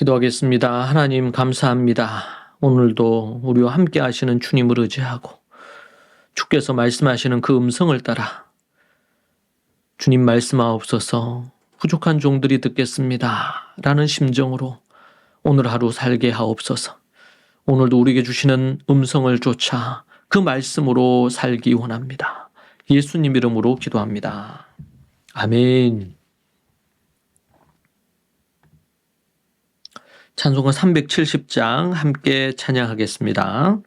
기도하겠습니다. 하나님 감사합니다. 오늘도 우리와 함께 하시는 주님을 의지하고 주께서 말씀하시는 그 음성을 따라 주님 말씀하옵소서 부족한 종들이 듣겠습니다. 라는 심정으로 오늘 하루 살게 하옵소서. 오늘도 우리에게 주시는 음성을 쫓아 그 말씀으로 살기 원합니다. 예수님 이름으로 기도합니다. 아멘. 찬송가 370장 함께 찬양하겠습니다.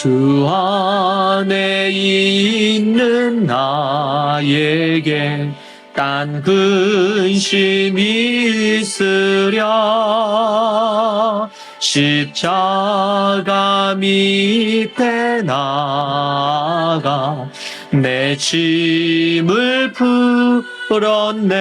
주 안에 있는 나에게 딴 근심이 있으랴. 십자가 밑에 나가 내 짐을 풀었네.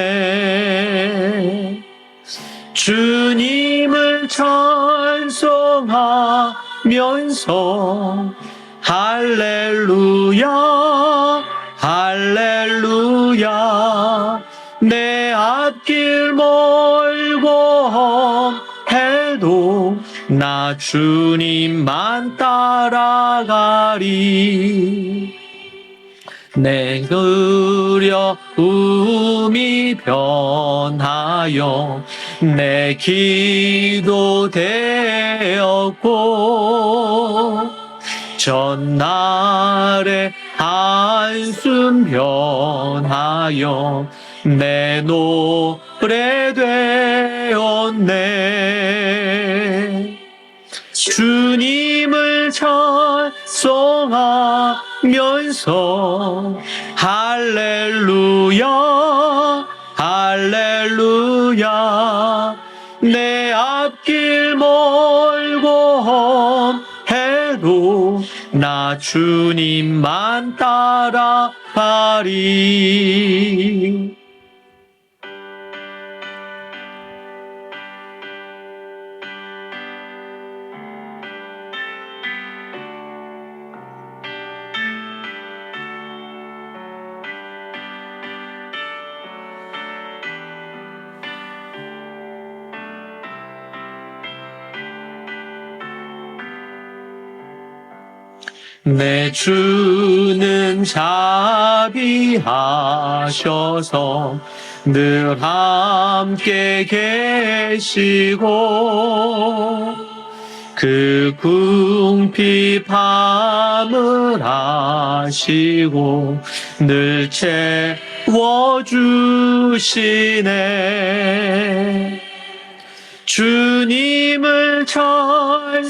주님을 찬송하면서 할렐루야 할렐루야. 내 앞길 멀고 해도 나 주님만 따라가리. 내 그려움이 변하여 내 기도 되었고 전날의 한숨 변하여 내 노래 되었네. 주님을 찬송하면서 할렐루야 나 주님만 따라가리 내 주는 자비하셔서 늘 함께 계시고 그 궁핍함을 아시고 늘 채워주시네. 주님을 찬송하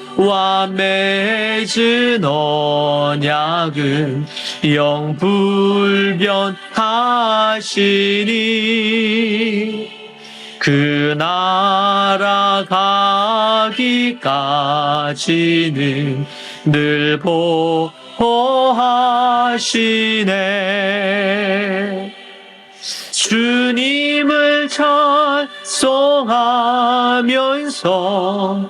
와 맺은 언약은 영불변하시니 그 나라 가기까지는 늘 보호하시네. 주님을 찬송하면서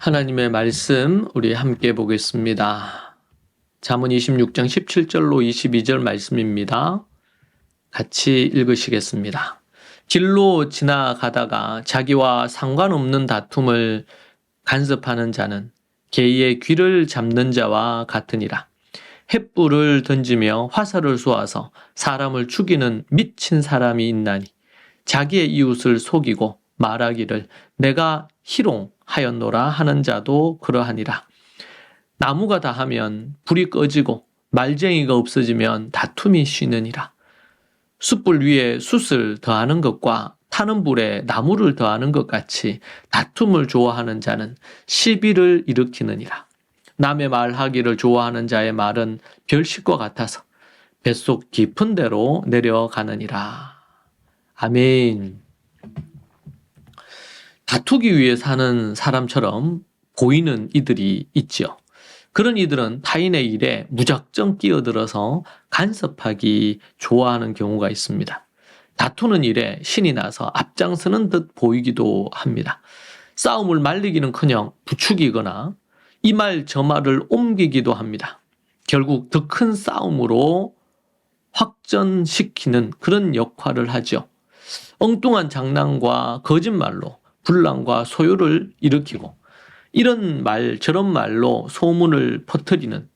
하나님의 말씀 우리 함께 보겠습니다. 잠언 26장 17절로 22절 말씀입니다. 같이 읽으시겠습니다. 길로 지나가다가 자기와 상관없는 다툼을 간섭하는 자는 개의 귀를 잡는 자와 같으니라. 횃불을 던지며 화살을 쏘아서 사람을 죽이는 미친 사람이 있나니 자기의 이웃을 속이고 말하기를 내가 희롱하였노라 하는 자도 그러하니라. 나무가 다하면 불이 꺼지고 말쟁이가 없어지면 다툼이 쉬느니라. 숯불 위에 숯을 더하는 것과 타는 불에 나무를 더하는 것 같이 다툼을 좋아하는 자는 시비를 일으키느니라. 남의 말하기를 좋아하는 자의 말은 별식과 같아서 뱃속 깊은 데로 내려가느니라. 아멘. 다투기 위해 사는 사람처럼 보이는 이들이 있지요. 그런 이들은 타인의 일에 무작정 끼어들어서 간섭하기 좋아하는 경우가 있습니다. 다투는 일에 신이 나서 앞장서는 듯 보이기도 합니다. 싸움을 말리기는 커녕 부추기거나 이 말 저 말을 옮기기도 합니다. 결국 더 큰 싸움으로 확전시키는 그런 역할을 하죠. 엉뚱한 장난과 거짓말로 분란과 소요를 일으키고 이런 말 저런 말로 소문을 퍼뜨리는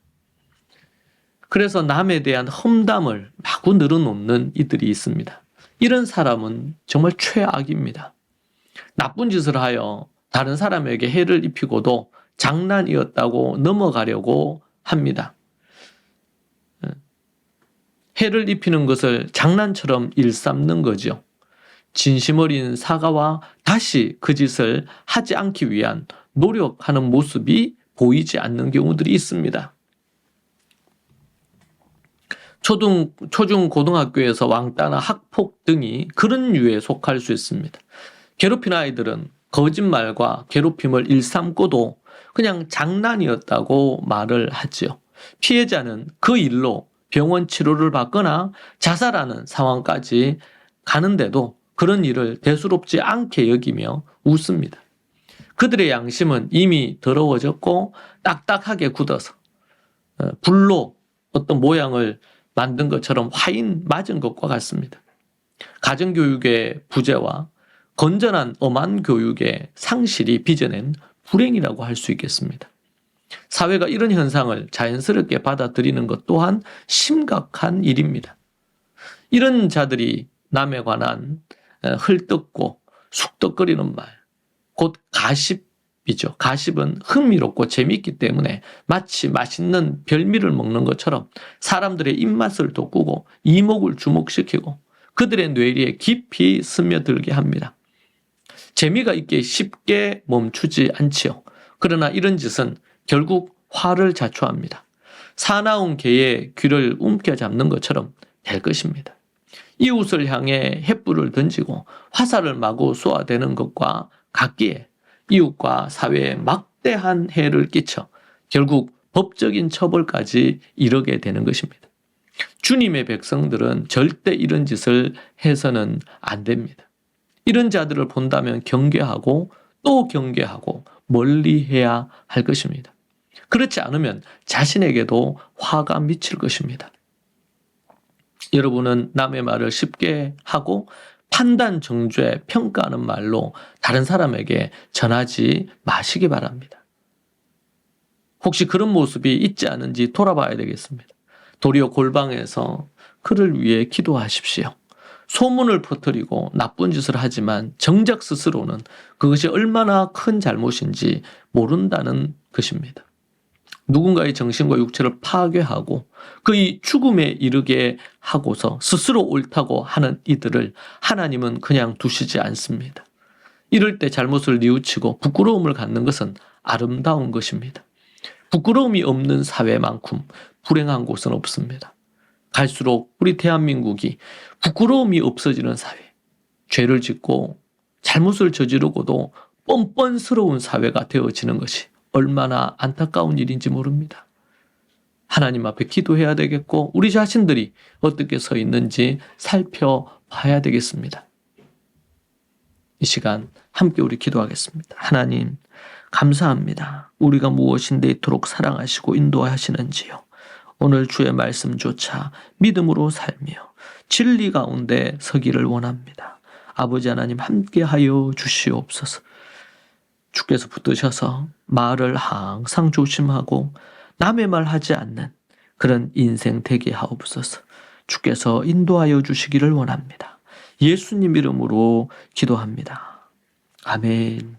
그래서 남에 대한 험담을 마구 늘어놓는 이들이 있습니다. 이런 사람은 정말 최악입니다. 나쁜 짓을 하여 다른 사람에게 해를 입히고도 장난이었다고 넘어가려고 합니다. 해를 입히는 것을 장난처럼 일삼는 거죠. 진심 어린 사과와 다시 그 짓을 하지 않기 위한 노력하는 모습이 보이지 않는 경우들이 있습니다. 초등, 초중 고등학교에서 왕따나 학폭 등이 그런 류에 속할 수 있습니다. 괴롭힌 아이들은 거짓말과 괴롭힘을 일삼고도 그냥 장난이었다고 말을 하지요. 피해자는 그 일로 병원 치료를 받거나 자살하는 상황까지 가는데도 그런 일을 대수롭지 않게 여기며 웃습니다. 그들의 양심은 이미 더러워졌고 딱딱하게 굳어서 어, 불로 어떤 모양을 만든 것처럼 화인 맞은 것과 같습니다. 가정교육의 부재와 건전한 엄한 교육의 상실이 빚어낸 불행이라고 할 수 있겠습니다. 사회가 이런 현상을 자연스럽게 받아들이는 것 또한 심각한 일입니다. 이런 자들이 남에 관한 흘떡고 숙덕거리는 말, 곧 가십이죠. 가십은 흥미롭고 재미있기 때문에 마치 맛있는 별미를 먹는 것처럼 사람들의 입맛을 돋구고 이목을 주목시키고 그들의 뇌리에 깊이 스며들게 합니다. 재미가 있게 쉽게 멈추지 않지요. 그러나 이런 짓은 결국 화를 자초합니다. 사나운 개의 귀를 움켜잡는 것처럼 될 것입니다. 이웃을 향해 횃불을 던지고 화살을 마구 쏘아대는 것과 같기에 이웃과 사회에 막대한 해를 끼쳐 결국 법적인 처벌까지 이르게 되는 것입니다. 주님의 백성들은 절대 이런 짓을 해서는 안 됩니다. 이런 자들을 본다면 경계하고 또 경계하고 멀리 해야 할 것입니다. 그렇지 않으면 자신에게도 화가 미칠 것입니다. 여러분은 남의 말을 쉽게 하고 판단, 정죄, 평가하는 말로 다른 사람에게 전하지 마시기 바랍니다. 혹시 그런 모습이 있지 않은지 돌아봐야 되겠습니다. 도리어 골방에서 그를 위해 기도하십시오. 소문을 퍼뜨리고 나쁜 짓을 하지만 정작 스스로는 그것이 얼마나 큰 잘못인지 모른다는 것입니다. 누군가의 정신과 육체를 파괴하고 그의 죽음에 이르게 하고서 스스로 옳다고 하는 이들을 하나님은 그냥 두시지 않습니다. 이럴 때 잘못을 뉘우치고 부끄러움을 갖는 것은 아름다운 것입니다. 부끄러움이 없는 사회만큼 불행한 곳은 없습니다. 갈수록 우리 대한민국이 부끄러움이 없어지는 사회, 죄를 짓고 잘못을 저지르고도 뻔뻔스러운 사회가 되어지는 것이 얼마나 안타까운 일인지 모릅니다. 하나님 앞에 기도해야 되겠고 우리 자신들이 어떻게 서 있는지 살펴봐야 되겠습니다. 이 시간 함께 우리 기도하겠습니다. 하나님 감사합니다. 우리가 무엇인데 이토록 사랑하시고 인도하시는지요. 오늘 주의 말씀조차 믿음으로 살며 진리 가운데 서기를 원합니다. 아버지 하나님 함께하여 주시옵소서. 주께서 붙드셔서 말을 항상 조심하고 남의 말 하지 않는 그런 인생 되게 하옵소서. 주께서 인도하여 주시기를 원합니다. 예수님 이름으로 기도합니다. 아멘.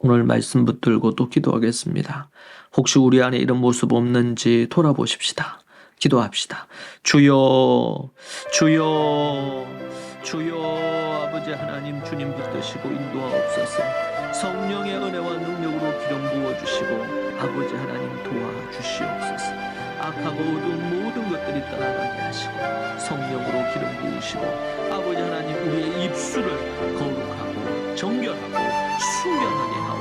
오늘 말씀 붙들고 또 기도하겠습니다. 혹시 우리 안에 이런 모습 없는지 돌아보십시다. 기도합시다. 주여, 주여, 주여, 아버지 하나님 주님 붙드시고 인도하옵소서. 성령의 은혜와 능력으로 기름 부어주시고 아버지 하나님 도와주시옵소서. 악하고 어두운 모든 것들이 떠나가게 하시고 성령으로 기름 부으시고 아버지 하나님 우리의 입술을 거룩하고 정결하고 순결하게 하옵소서.